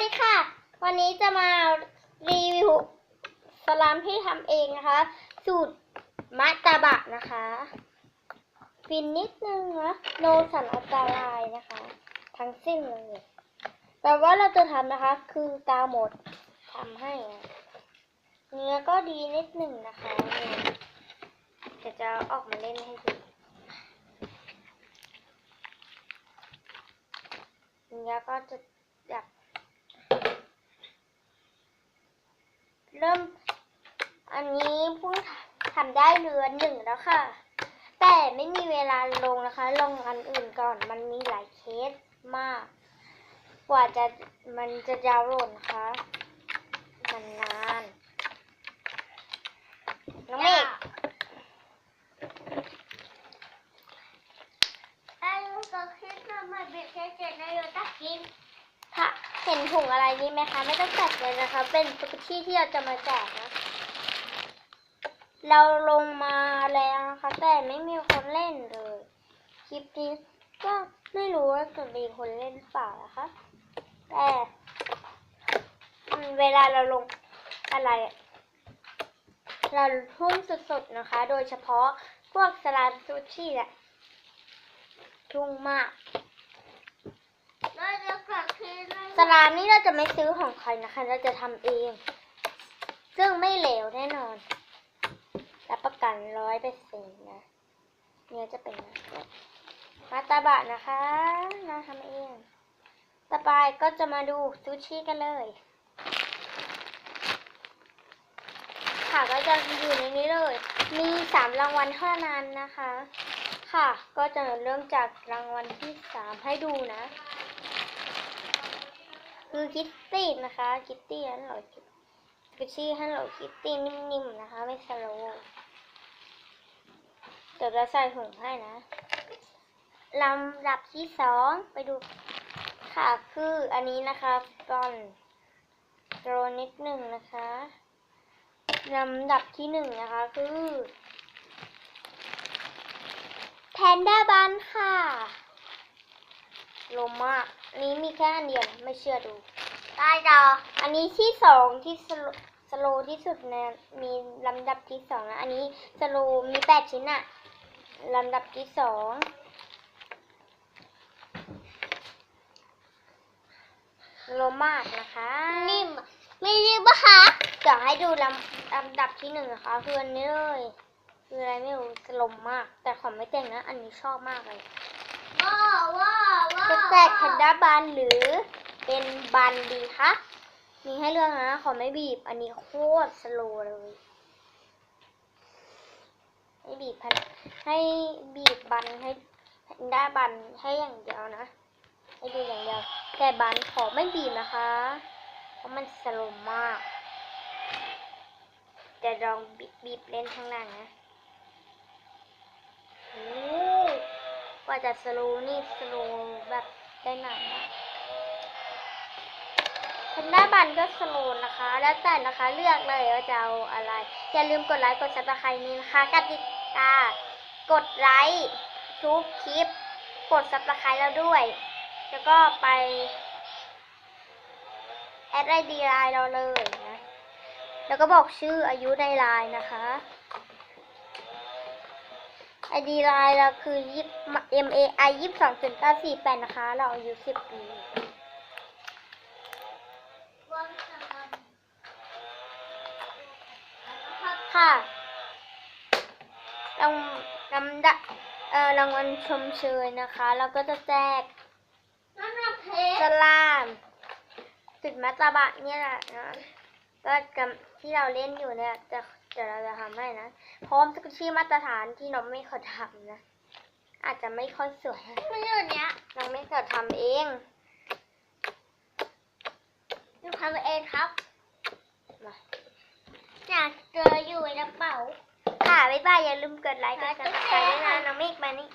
ดีค่ะ วันนี้จะมารีวิวสลามที่ทำเองนะคะ สูตรมัตตาบะนะคะฟินนิดนึงนะโนสันอันตรายนะคะ ทั้งสิ้นเลยแต่ว่าเราจะทำนะคะ คือตาหมดทำให้ เนื้อก็ดีนิดหนึ่งนะคะนี่จะจะออกมาเล่นให้ดูเนื้อก็จะแบบ เริ่ม อันนี้เพิ่งทำได้เรือนหนึ่งแล้วค่ะ แต่ไม่มีเวลาลงนะคะ ลงอันอื่นก่อนมันมีหลายเคสมาก กว่าจะมันจะดาวน์โหลดนะคะมันนานน้องเมฆไอ้ลูกก็คิดว่ามันเป็นแค่เจ็ดนายตักกิน เห็นถุงอะไรนี่ไหมคะ ไม่ต้องแจกเลยนะคะ เป็นสกุชี่ที่เราจะมาแจกนะ เราลงมาแล้วนะคะ แต่ไม่มีคนเล่นเลย คลิปนี้ก็ไม่รู้ว่าจะมีคนเล่นเปล่านะคะ แต่เวลาเราลงอะไร เราทุ่มสุดๆนะคะ โดยเฉพาะพวกสลามซูชิแหละทุ่งมาก แล้วจะกัดคิด ส ลามนี่เราจะไม่ซื้อของใครนะคะ เราจะทำเอง ซึ่งไม่เหลวแน่นอน รับประกันร้อยเปอร์เซ็นต์นะ เนื้อจะเป็นนะมาตาบะนะคะเราทำเอง ต่อไปก็จะมาดูซูชิกันเลย ค่ะก็จะอยู่ในนี้เลย มีสามรางวัลเท่านั้นนะคะ ค่ะ ก็จะเริ่มจากรางวัลที่สามให้ดูนะ คือคิตตี้นะคะคิตตี้ฮัลโหลคิตตี้ฮัลโหลคิตตี้นิ่มๆนะคะ ไม่สโลว์เดี๋ยวจะใส่ถุงให้นะลำดับที่สองไปดูค่ะคืออันนี้นะคะก่อนโรนิดหนึ่งนะคะลำดับที่หนึ่งนะคะคือแพนด้าบันค่ะ ลมากอันนี้มีแค่อันเดียวนะไม่เชื่อดู ได้ดออันนี้ที่สองที่สโลสโลว์ที่สุดนะมีลำดับที่สองนะอันนี้สโลว์มีแปดชิ้นอะลำดับที่สองโลมากนะคะ นิ่มไม่รีบปะคะเดี๋ยวให้ดูลำลำดับที่หนึ่งนะคะคืออันนี้เลยคืออะไรไม่รู้สลมมาก แต่ขอไม่แต่งนะ อันนี้ชอบมากเลย จะแจกแพนด้าบันหรือเป็นบันดีคะ มีให้เลือกนะ ขอไม่บีบ อันนี้โคตรสโลว์เลยให้บีบพันให้บีบบันให้แพนด้าบันให้อย่างเดียวนะให้ดูอย่างเดียว แต่บันขอไม่บีบนะคะ เพราะมันสโลว์มากจะลองบีบบบเล่นข้างล่างนะโอ้ก ว่าจะสโลว์นี่สโลว์แบบได้นานมากแพนด้าบันก็สโลว์นะคะ แล้วแต่นะคะเลือกเลยว่าจะเอาอะไร อย่าลืมกดไลค์กดซับสไครต์นี้นะคะกติกากดไลค์ทุกคลิป กดซับสไครต์แล้วด้วย แล้วก็ไปแอดไอดีไลน์เราเลยนะ แล้วก็บอกชื่ออายุในไลน์นะคะ ไอดีไลน์เราคือยี่ M A I ยี่สองศูนย์เก้าสี่แปดนะคะ เราอายุสิบปีค่ะรางลำดับเอ่อรางวัลชมเชยนะคะ เราก็จะแจกนั่นน่ะเพสชรลามสุดมัตตาบะเนี่ยแหละนะ ก็กับที่เราเล่นอยู่เนี่ยจะจะเราจะทำให้นะพร้อมสกุชชี่มาตรฐานที่น้องไม่เคยทำนะ อาจจะไม่ค่อยสวยไม่ใช่เนี้ยน้องไม่เคยทำเองหนูทำเองครับมาอยากเจออยู่ในกระเป๋าค่ะบ๊ายบายอย่าลืมกดไลค์กดซับสไครต์ด้วยนะน้องเมฆมานี่